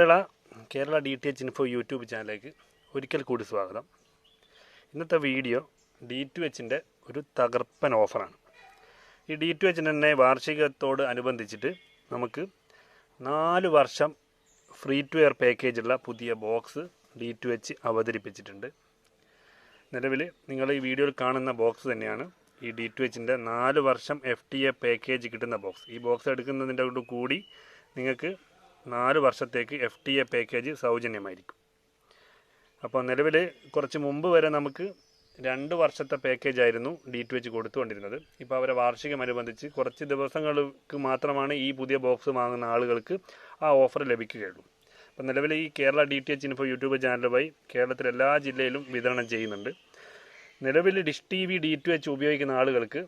Kerala Kerala D T H info YouTube ചാനലിലേക്ക് ഒരിക്കൽ കൂടി സ്വാഗതം. ഇന്നത്തെ വീഡിയോ ഡി ടു എച്ചിന്റെ ഒരു തകർപ്പൻ ഓഫറാണ് ഈ ഡി ടു എച്ചിന്റെ തന്നെ വാർഷികത്തോട് അനുബന്ധിച്ചിട്ട് നമുക്ക് നാല് വർഷം ഫ്രീ ടു എയർ പാക്കേജുള്ള പുതിയ ബോക്സ് ഡി ടു എച്ച് അവതരിപ്പിച്ചിട്ടുണ്ട്. നിലവിൽ നിങ്ങൾ ഈ വീഡിയോയിൽ കാണുന്ന ബോക്സ് തന്നെയാണ് ഈ ഡി ടു എച്ചിന്റെ നാല് വർഷം എഫ് ടി എ പാക്കേജ് കിട്ടുന്ന ബോക്സ് ഈ ബോക്സ് എടുക്കുന്നതിന്റെ കൂടി നിങ്ങൾക്ക് നാല് വർഷത്തേക്ക് എഫ് ടി എ പാക്കേജ് സൗജന്യമായിരിക്കും. അപ്പോൾ നിലവിൽ കുറച്ച് മുമ്പ് വരെ നമുക്ക് രണ്ട് വർഷത്തെ പാക്കേജ് ആയിരുന്നു ഡി ടു എച്ച് കൊടുത്തുകൊണ്ടിരുന്നത്. ഇപ്പോൾ അവരെ വാർഷികമനുബന്ധിച്ച് കുറച്ച് ദിവസങ്ങൾക്ക് മാത്രമാണ് ഈ പുതിയ ബോക്സ് വാങ്ങുന്ന ആളുകൾക്ക് ആ ഓഫർ ലഭിക്കുകയുള്ളൂ. അപ്പോൾ നിലവിൽ ഈ Kerala D T H info YouTube വഴി കേരളത്തിലെ എല്ലാ ജില്ലയിലും വിതരണം ചെയ്യുന്നുണ്ട്. നിലവിൽ dish T V D two H ഉപയോഗിക്കുന്ന ആളുകൾക്ക്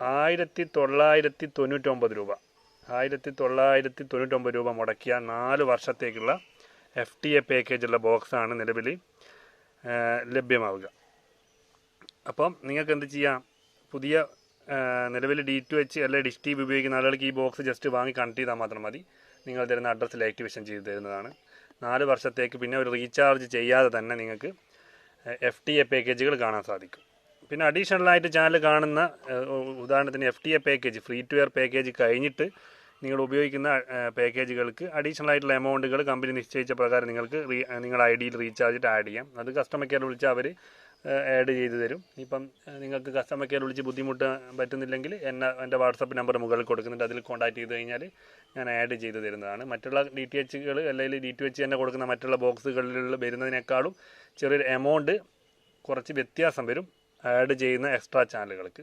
ആയിരത്തി തൊള്ളായിരത്തി തൊണ്ണൂറ്റൊമ്പത് രൂപ ആയിരത്തി തൊള്ളായിരത്തി തൊണ്ണൂറ്റൊമ്പത് രൂപ മുടക്കിയ നാല് വർഷത്തേക്കുള്ള എഫ് ടി എ പാക്കേജുള്ള ബോക്സാണ് നിലവിൽ ലഭ്യമാവുക. അപ്പം നിങ്ങൾക്ക് എന്ത് ചെയ്യാം? പുതിയ നിലവിൽ ഡി ടു എച്ച് അല്ലെങ്കിൽ ഡിഷ് ടി വി ഉപയോഗിക്കുന്ന ആളുകൾക്ക് ഈ ബോക്സ് ജസ്റ്റ് വാങ്ങി കണക്ട് ചെയ്താൽ മാത്രം മതി. നിങ്ങൾ തരുന്ന അഡ്രസ്സിൽ ആക്ടിവേഷൻ ചെയ്ത് തരുന്നതാണ്. നാല് വർഷത്തേക്ക് പിന്നെ ഒരു റീചാർജ് ചെയ്യാതെ തന്നെ നിങ്ങൾക്ക് എഫ് ടി എ പാക്കേജുകൾ കാണാൻ സാധിക്കും. പിന്നെ അഡീഷണലായിട്ട് ചാനൽ കാണുന്ന ഉദാഹരണത്തിന് F T A package free to air package കഴിഞ്ഞിട്ട് നിങ്ങൾ ഉപയോഗിക്കുന്ന പാക്കേജുകൾക്ക് അഡീഷണൽ ആയിട്ടുള്ള എമൗണ്ടുകൾ കമ്പനി നിശ്ചയിച്ച പ്രകാരം നിങ്ങൾക്ക് നിങ്ങളുടെ ഐ ഡിയിൽ റീചാർജ് ആഡ് ചെയ്യാം. അത് കസ്റ്റമർ കെയർ വിളിച്ച് അവർ ആഡ് ചെയ്ത് തരും. ഇപ്പം നിങ്ങൾക്ക് കസ്റ്റമർ കെയർ വിളിച്ച് ബുദ്ധിമുട്ട് പറ്റുന്നില്ലെങ്കിൽ എന്നെ എന്റെ വാട്സപ്പ് നമ്പർ മുകളിൽ കൊടുക്കുന്നുണ്ട്. അതിൽ കോൺടാക്ട് ചെയ്ത് കഴിഞ്ഞാൽ ഞാൻ ആഡ് ചെയ്ത് തരുന്നതാണ്. മറ്റുള്ള ഡി ടി എച്ചുകൾ അല്ലെങ്കിൽ ഡി ടി എച്ച് തന്നെ കൊടുക്കുന്ന മറ്റുള്ള ബോക്സുകളിൽ വരുന്നതിനേക്കാളും ചെറിയൊരു എമൗണ്ട് കുറച്ച് വ്യത്യാസം വരും ആഡ് ചെയ്യുന്ന എക്സ്ട്രാ ചാനലുകൾക്ക്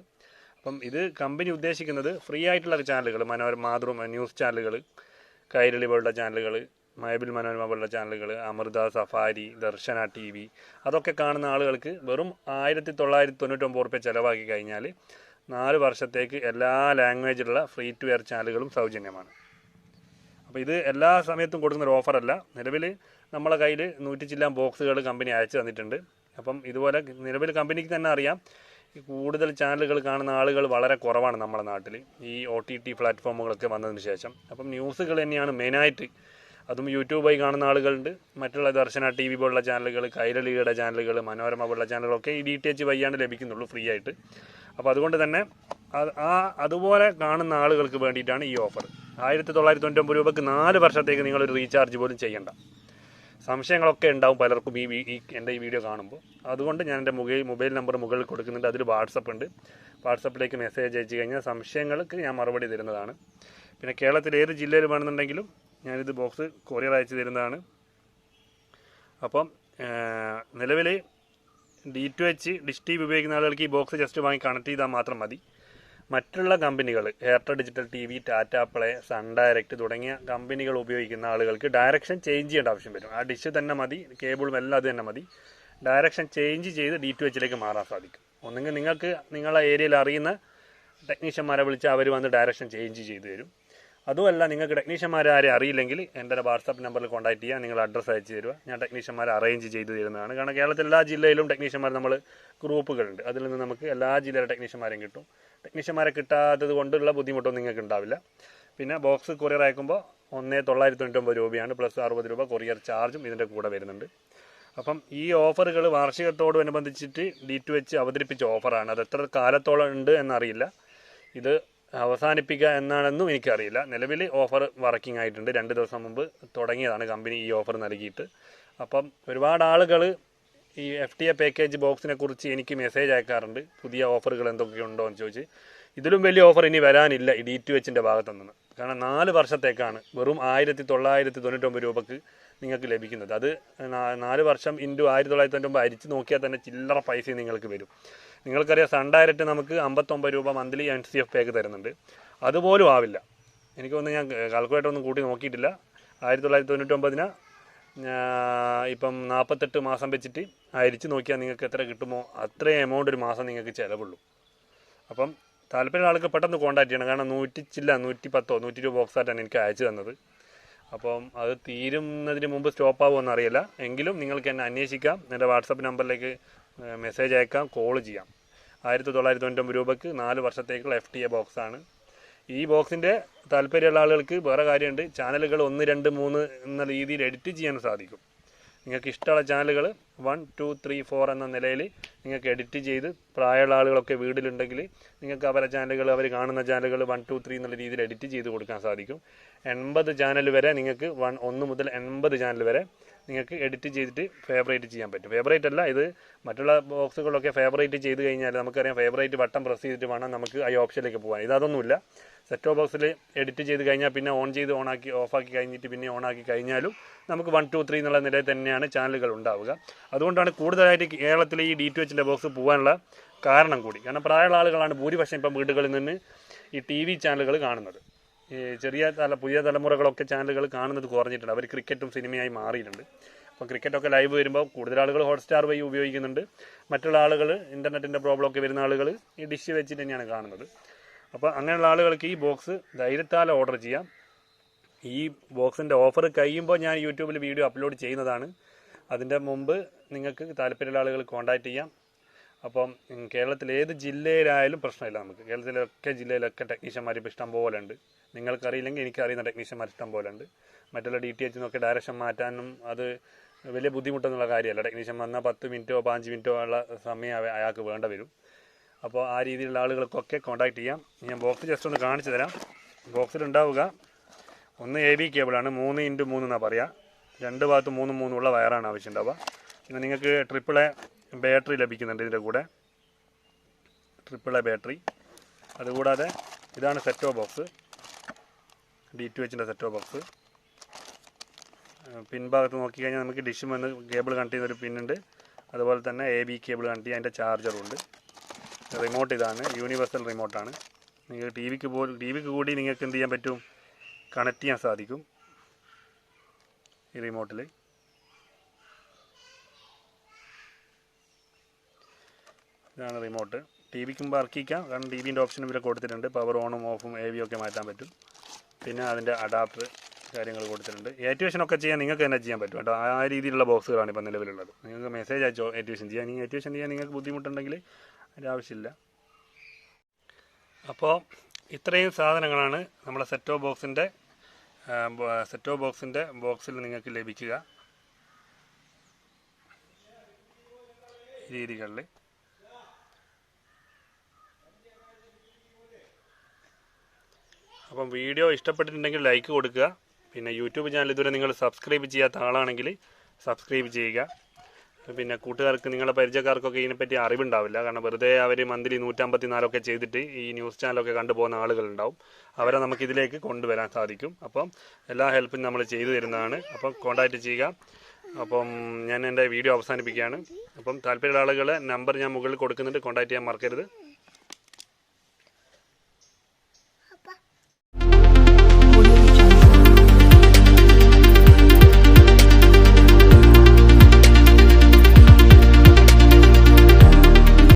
അപ്പം ഇത് കമ്പനി ഉദ്ദേശിക്കുന്നത് ഫ്രീ ആയിട്ടുള്ള ചാനലുകൾ മനോരമ മാതൃ ന്യൂസ് ചാനലുകൾ കൈരളി പോലുള്ള ചാനലുകൾ മയബിൽ മനോരമ പോലുള്ള ചാനലുകൾ Amrita Safari Darshana T V അതൊക്കെ കാണുന്ന ആളുകൾക്ക് വെറും ആയിരത്തി തൊള്ളായിരത്തി തൊണ്ണൂറ്റൊമ്പത് റുപ്യ ചിലവാക്കി കഴിഞ്ഞാൽ നാല് വർഷത്തേക്ക് എല്ലാ ലാംഗ്വേജിലുള്ള ഫ്രീ ടു എയർ ചാനലുകളും സൗജന്യമാണ്. അപ്പോൾ ഇത് എല്ലാ സമയത്തും കൊടുക്കുന്ന ഒരു ഓഫറല്ല. നിലവിൽ നമ്മളെ കയ്യിൽ നൂറ്റി ചില്ലാൻ ബോക്സുകൾ കമ്പനി അയച്ചു തന്നിട്ടുണ്ട്. അപ്പം ഇതുപോലെ നിലവിൽ കമ്പനിക്ക് തന്നെ അറിയാം. കൂടുതൽ ചാനലുകൾ കാണുന്ന ആളുകൾ വളരെ കുറവാണ് നമ്മുടെ നാട്ടിൽ ഈ ഒ ടി ടി പ്ലാറ്റ്ഫോമുകളൊക്കെ വന്നതിന് ശേഷം. അപ്പം ന്യൂസുകൾ തന്നെയാണ് മെയിനായിട്ട് അതും യൂട്യൂബായി കാണുന്ന ആളുകളുണ്ട്. മറ്റുള്ള ദർശന ടി വി പോലുള്ള ചാനലുകൾ കൈരളിയുടെ ചാനലുകൾ മനോരമ പോലുള്ള ചാനലുകളൊക്കെ ഈ ഡി ടി എച്ച് വഴിയാണ് ലഭിക്കുന്നുള്ളൂ ഫ്രീ ആയിട്ട്. അപ്പോൾ അതുകൊണ്ട് തന്നെ ആ അതുപോലെ കാണുന്ന ആളുകൾക്ക് വേണ്ടിയിട്ടാണ് ഈ ഓഫർ ആയിരത്തി തൊള്ളായിരത്തി തൊണ്ണൂറ്റൊമ്പത് രൂപയ്ക്ക് നാല് വർഷത്തേക്ക് നിങ്ങളൊരു റീചാർജ് പോലും ചെയ്യണ്ട. സംശയങ്ങളൊക്കെ ഉണ്ടാവും പലർക്കും ഈ ഈ എന്റെ ഈ വീഡിയോ കാണുമ്പോൾ. അതുകൊണ്ട് ഞാൻ എന്റെ മൊബൈൽ മൊബൈൽ നമ്പർ മുകളിൽ കൊടുക്കുന്നുണ്ട്. അതിൽ വാട്സപ്പ് ഉണ്ട്. വാട്സപ്പിലേക്ക് മെസ്സേജ് അയച്ചു കഴിഞ്ഞാൽ സംശയങ്ങൾക്ക് ഞാൻ മറുപടി തരുന്നതാണ്. പിന്നെ കേരളത്തിൽ ഏത് ജില്ലയിൽ വേണമെന്നുണ്ടെങ്കിലും ഞാനിത് ബോക്സ് കൊറിയർ അയച്ചു തരുന്നതാണ്. അപ്പം നിലവിൽ D two H dish T V ഉപയോഗിക്കുന്ന ആളുകൾക്ക് ഈ ബോക്സ് ജസ്റ്റ് വാങ്ങി കണക്ട് ചെയ്താൽ മാത്രം മതി. മറ്റുള്ള കമ്പനികൾ Airtel digital T V Tata play Sun direct തുടങ്ങിയ കമ്പനികൾ ഉപയോഗിക്കുന്ന ആളുകൾക്ക് ഡയറക്ഷൻ ചേഞ്ച് ചെയ്യേണ്ട ആവശ്യം വരും. ആ ഡിഷ് തന്നെ മതി കേബിളും എല്ലാം അത് തന്നെ മതി. ഡയറക്ഷൻ ചേഞ്ച് ചെയ്ത് ഡി ടു എച്ചിലേക്ക് മാറാൻ സാധിക്കും. ഒന്നുകിൽ നിങ്ങൾക്ക് നിങ്ങളെ ഏരിയയിൽ അറിയുന്ന ടെക്നീഷ്യന്മാരെ വിളിച്ച് അവർ വന്ന് ഡയറക്ഷൻ ചേഞ്ച് ചെയ്ത് തരും. അതുമല്ല നിങ്ങൾക്ക് ടെക്നീഷ്യന്മാരെ ആരെ അറിയില്ലെങ്കിൽ എന്റെ വാട്സാപ്പ് നമ്പറിൽ കോൺടാക്ട് ചെയ്യുക നിങ്ങൾ അഡ്രസ്സ് അയച്ചു തരിക. ഞാൻ ടെക്നീഷ്യന്മാരെ അറേഞ്ച് ചെയ്തു തരുന്നതാണ്. കാരണം കേരളത്തിൽ എല്ലാ ജില്ലയിലും ടെക്നീഷ്യന്മാർ നമ്മൾ ഗ്രൂപ്പുകളുണ്ട്. അതിൽ നിന്ന് നമുക്ക് എല്ലാ ജില്ലയിലെ ടെക്നീഷ്യന്മാരെയും കിട്ടും. ടെക്നീഷ്യന്മാരെ കിട്ടാത്തത് കൊണ്ടുള്ള ബുദ്ധിമുട്ടൊന്നും നിങ്ങൾക്ക് ഉണ്ടാവില്ല. പിന്നെ ബോക്സ് കൊറിയർ അയക്കുമ്പോൾ ഒന്നേ തൊള്ളായിരത്തി തൊണ്ണൂറ്റൊമ്പത് രൂപയാണ് പ്ലസ് അറുപത് രൂപ കൊറിയർ ചാർജും ഇതിന്റെ കൂടെ വരുന്നുണ്ട്. അപ്പം ഈ ഓഫറുകൾ വാർഷികത്തോടനുബന്ധിച്ചിട്ട് ഡി ടു എച്ച് അവതരിപ്പിച്ച ഓഫറാണ് അത് എത്ര കാലത്തോളം ഉണ്ട് എന്നറിയില്ല. ഇത് അവസാനിപ്പിക്കുക എന്നാണെന്നും എനിക്കറിയില്ല. നിലവിൽ ഓഫർ വർക്കിംഗ് ആയിട്ടുണ്ട്. രണ്ട് ദിവസം മുമ്പ് തുടങ്ങിയതാണ് കമ്പനി ഈ ഓഫർ നൽകിയിട്ട്. അപ്പം ഒരുപാട് ആളുകൾ ഈ എഫ് ടി എ പാക്കേജ് ബോക്സിനെ കുറിച്ച് എനിക്ക് മെസ്സേജ് അയക്കാറുണ്ട്. പുതിയ ഓഫറുകൾ എന്തൊക്കെയുണ്ടോ എന്ന് ചോദിച്ച്. ഇതിലും വലിയ ഓഫർ ഇനി വരാനില്ല ഈ ഡി ടു എച്ചിന്റെ ഭാഗത്തു നിന്ന് കാരണം നാല് വർഷത്തേക്കാണ്. വെറും ആയിരത്തി തൊള്ളായിരത്തി തൊണ്ണൂറ്റൊമ്പത് രൂപക്ക് നിങ്ങൾക്ക് ലഭിക്കുന്നത്. അത് നാല് വർഷം ഇന്റു ആയിരത്തി തൊള്ളായിരത്തി തൊണ്ണൂറ്റൊമ്പത് അരിച്ച് നോക്കിയാൽ തന്നെ ചില്ലറ പൈസ നിങ്ങൾക്ക് വരും. നിങ്ങൾക്കറിയാം സൺ ഡയറക്റ്റ് നമുക്ക് അമ്പത്തൊമ്പത് രൂപ monthly N C F pack തരുന്നുണ്ട്. അതുപോലും ആവില്ല. എനിക്കൊന്ന് ഞാൻ കാൽക്കുലേറ്റർ ഒന്നും കൂട്ടി നോക്കിയിട്ടില്ല. ആയിരത്തി തൊള്ളായിരത്തി തൊണ്ണൂറ്റൊമ്പതിന് ഇപ്പം നാൽപ്പത്തെട്ട് മാസം വെച്ചിട്ട് അരിച്ച് നോക്കിയാൽ നിങ്ങൾക്ക് എത്ര കിട്ടുമോ അത്രയും എമൗണ്ട് ഒരു മാസം നിങ്ങൾക്ക് ചിലവുള്ളൂ. അപ്പം താല്പര്യമുള്ള ആൾക്ക് പെട്ടെന്ന് കോൺടാക്ട് ചെയ്യണം. കാരണം നൂറ്റി ചില്ല നൂറ്റി പത്തോ നൂറ്റി ഇരുപത് ബോക്സായിട്ടാണ് എനിക്ക് അയച്ചു തന്നത്. അപ്പം അത് തീരുന്നതിന് മുമ്പ് സ്റ്റോപ്പ് ആവുമെന്ന് അറിയില്ല എങ്കിലും നിങ്ങൾക്ക് എന്നെ അന്വേഷിക്കാം. എന്റെ വാട്സപ്പ് നമ്പറിലേക്ക് മെസ്സേജ് അയക്കാം കോൾ ചെയ്യാം. ആയിരത്തി തൊള്ളായിരത്തി തൊണ്ണൂറ്റൊമ്പത് രൂപയ്ക്ക് നാല് വർഷത്തേക്കുള്ള എഫ് ടി എ ബോക്സാണ് ഈ ബോക്സിന്റെ താല്പര്യമുള്ള ആളുകൾക്ക് വേറെ കാര്യമുണ്ട്. ചാനലുകൾ ഒന്ന് രണ്ട് മൂന്ന് എന്ന രീതിയിൽ എഡിറ്റ് ചെയ്യാൻ സാധിക്കും. നിങ്ങൾക്ക് ഇഷ്ടമുള്ള ചാനലുകൾ വൺ ടു ത്രീ ഫോർ എന്ന നിലയിൽ നിങ്ങൾക്ക് എഡിറ്റ് ചെയ്ത് പ്രായമുള്ള ആളുകളൊക്കെ വീട്ടിലുണ്ടെങ്കിൽ നിങ്ങൾക്ക് അവരെ ചാനലുകൾ അവർ കാണുന്ന ചാനലുകൾ വൺ ടു ത്രീ എന്നുള്ള രീതിയിൽ എഡിറ്റ് ചെയ്ത് കൊടുക്കാൻ സാധിക്കും. എൺപത് ചാനൽ വരെ നിങ്ങൾക്ക് വൺ ഒന്ന് മുതൽ എൺപത് ചാനൽ വരെ നിങ്ങൾക്ക് എഡിറ്റ് ചെയ്തിട്ട് ഫേവറേറ്റ് ചെയ്യാൻ പറ്റും. ഫേവറേറ്റ് അല്ല ഇത് മറ്റുള്ള ബോക്സുകളൊക്കെ ഫേവറേറ്റ് ചെയ്ത് കഴിഞ്ഞാൽ നമുക്കറിയാം ഫേവറേറ്റ് ബട്ടൺ പ്രസ് ചെയ്തിട്ട് വേണം നമുക്ക് ഈ ഓപ്ഷനിലേക്ക് പോകാൻ. ഇതൊന്നുമില്ല സെറ്റ് ഓഫ് ബോക്സിൽ എഡിറ്റ് ചെയ്ത് കഴിഞ്ഞാൽ പിന്നെ ഓൺ ചെയ്ത് ഓണാക്കി ഓഫാക്കി കഴിഞ്ഞിട്ട് പിന്നെ ഓണാക്കി കഴിഞ്ഞാലും നമുക്ക് വൺ ടു ത്രീ എന്നുള്ള നിലയിൽ തന്നെയാണ് ചാനലുകൾ ഉണ്ടാവുക. അതുകൊണ്ടാണ് കൂടുതലായിട്ട് കേരളത്തിൽ ഈ ഡി ടു എച്ചിന്റെ ബോക്സ് പോകാനുള്ള കാരണം കൂടി. കാരണം പ്രായമുള്ള ആളുകളാണ് ഭൂരിപക്ഷം ഇപ്പം വീടുകളിൽ നിന്ന് ഈ ടി വി ചാനലുകൾ കാണുന്നത്. ഈ ചെറിയ തല പുതിയ തലമുറകളൊക്കെ ചാനലുകൾ കാണുന്നത് കുറഞ്ഞിട്ടുണ്ട്. അവർ ക്രിക്കറ്റും സിനിമയായി മാറിയിട്ടുണ്ട്. അപ്പോൾ ക്രിക്കറ്റൊക്കെ ലൈവ് വരുമ്പോൾ കൂടുതൽ ആളുകൾ ഹോട്ട്സ്റ്റാർ വഴി ഉപയോഗിക്കുന്നുണ്ട്. മറ്റുള്ള ആളുകൾ ഇന്റർനെറ്റിന്റെ പ്രോബ്ലം ഒക്കെ വരുന്ന ആളുകൾ ഈ ഡിഷ് വെച്ചിട്ട് തന്നെയാണ് കാണുന്നത്. അപ്പോൾ അങ്ങനെയുള്ള ആളുകൾക്ക് ഈ ബോക്സ് ധൈര്യത്താൽ ഓർഡർ ചെയ്യാം. ഈ ബോക്സിന്റെ ഓഫർ കഴിയുമ്പോൾ ഞാൻ യൂട്യൂബിൽ വീഡിയോ അപ്ലോഡ് ചെയ്യുന്നതാണ്. അതിന്റെ മുമ്പ് നിങ്ങൾക്ക് താല്പര്യമുള്ള ആളുകൾ കോൺടാക്റ്റ് ചെയ്യാം. അപ്പം കേരളത്തിൽ ഏത് ജില്ലയിലായാലും പ്രശ്നമില്ല നമുക്ക്. കേരളത്തിലൊക്കെ ജില്ലയിലൊക്കെ ടെക്നീഷ്യന്മാർ ഇപ്പോൾ ഇഷ്ടം പോലെ ഉണ്ട്. നിങ്ങൾക്കറിയില്ലെങ്കിൽ എനിക്കറിയുന്ന ടെക്നീഷ്യന്മാർ ഇഷ്ടം പോലെ ഉണ്ട്. മറ്റുള്ള ഡി ടി എച്ച് നിന്നൊക്കെ ഡയറക്ഷൻ മാറ്റാനും അത് വലിയ ബുദ്ധിമുട്ടൊന്നുള്ള കാര്യമല്ല. ടെക്നീഷ്യൻ വന്നാൽ പത്ത് മിനിറ്റോ പതിനഞ്ച് മിനിറ്റോ ഉള്ള സമയം അയാൾക്ക് വേണ്ട വരും. അപ്പോൾ ആ രീതിയിലുള്ള ആളുകൾക്കൊക്കെ കോൺടാക്ട് ചെയ്യാം. ഞാൻ ബോക്സ് ജസ്റ്റ് ഒന്ന് കാണിച്ചു തരാം. ബോക്സിൽ ഉണ്ടാവുക. ഒന്ന് എ ബി കേബിളാണ് മൂന്ന് ഇന്റു മൂന്ന് എന്നാണ് പറയുക രണ്ട് ഭാഗത്ത് മൂന്ന് മൂന്നുള്ള വയറാണ് ആവശ്യമുണ്ടാവുക. പിന്നെ നിങ്ങൾക്ക് ട്രിപ്പിൾ എ ബാറ്ററി ലഭിക്കുന്നുണ്ട് ഇതിന്റെ കൂടെ. ട്രിപ്പിൾ എ ബാറ്ററി അതുകൂടാതെ ഇതാണ് set top box D two എച്ചിന്റെ set top box പിൻഭാഗത്ത് നോക്കിക്കഴിഞ്ഞാൽ നമുക്ക് ഡിഷും വന്ന് കേബിൾ കണക്ട് ചെയ്യുന്ന ഒരു പിന്നുണ്ട് അതുപോലെ തന്നെ എ ബി കേബിൾ കണക്ട് ചെയ്യാൻ അതിന്റെ ചാർജറും ഉണ്ട്. റിമോട്ട് ഇതാണ്. യൂണിവേഴ്സൽ റിമോട്ടാണ് നിങ്ങൾക്ക് ടി വിക്ക് പോലും ടി വിക്ക് കൂടി നിങ്ങൾക്ക് എന്ത് ചെയ്യാൻ പറ്റും? കണക്ട് ചെയ്യാൻ സാധിക്കും. ഈ റിമോട്ടിൽ ഇതാണ് റിമോട്ട് ടി വിക്കും വർക്കിക്കാം കാരണം ടി വിന്റെ ഓപ്ഷനും ഇവിടെ കൊടുത്തിട്ടുണ്ട് പവർ ഓണും ഓഫും എ വി ഒക്കെ മാറ്റാൻ പറ്റും. പിന്നെ അതിന്റെ അഡാപ്റ്റർ കാര്യങ്ങൾ കൊടുത്തിട്ടുണ്ട്. ഏറ്റുവേഷൻ ഒക്കെ ചെയ്യാൻ നിങ്ങൾക്ക് തന്നെ ചെയ്യാൻ പറ്റും കേട്ടോ. ആ രീതിയിലുള്ള ബോക്സുകളാണ് ഇപ്പോൾ നിലവിലുള്ളത്. നിങ്ങൾക്ക് മെസ്സേജ് അയച്ചോ ഏറ്റുവേഷൻ ചെയ്യാൻ ഈ ഏറ്റുവേഷൻ ചെയ്യാൻ നിങ്ങൾക്ക് ബുദ്ധിമുട്ടുണ്ടെങ്കിൽ അതിന്റെ ആവശ്യമില്ല. അപ്പോൾ ഇത്രയും സാധനങ്ങളാണ് നമ്മുടെ സെറ്റോ ബോക്സിന്റെ സെറ്റോ ബോക്സിന്റെ ബോക്സിൽ നിങ്ങൾക്ക് ലഭിക്കുക. രീതികളിൽ. അപ്പം വീഡിയോ ഇഷ്ടപ്പെട്ടിട്ടുണ്ടെങ്കിൽ ലൈക്ക് കൊടുക്കുക. പിന്നെ യൂട്യൂബ് ചാനൽ ഇതുവരെ നിങ്ങൾ സബ്സ്ക്രൈബ് ചെയ്യാത്ത ആളാണെങ്കിൽ സബ്സ്ക്രൈബ് ചെയ്യുക. പിന്നെ കൂട്ടുകാർക്ക് നിങ്ങളുടെ പരിചയക്കാർക്കൊക്കെ ഇതിനെപ്പറ്റി അറിവുണ്ടാവില്ല. കാരണം വെറുതെ അവർ മന്ത്ലി നൂറ്റമ്പത്തി നാലൊക്കെ ചെയ്തിട്ട് ഈ ന്യൂസ് ചാനലൊക്കെ കണ്ടുപോകുന്ന ആളുകളുണ്ടാവും. അവരെ നമുക്ക് ഇതിലേക്ക് കൊണ്ടുവരാൻ സാധിക്കും. അപ്പം എല്ലാ ഹെൽപ്പും നമ്മൾ ചെയ്തു തരുന്നതാണ്. അപ്പം കോൺടാക്റ്റ് ചെയ്യുക. അപ്പം ഞാൻ എന്റെ വീഡിയോ അവസാനിപ്പിക്കുകയാണ്. അപ്പം താല്പര്യമുള്ള ആളുകളെ നമ്പർ ഞാൻ മുകളിൽ കൊടുക്കുന്നുണ്ട്. കോൺടാക്റ്റ് ചെയ്യാൻ മറക്കരുത്.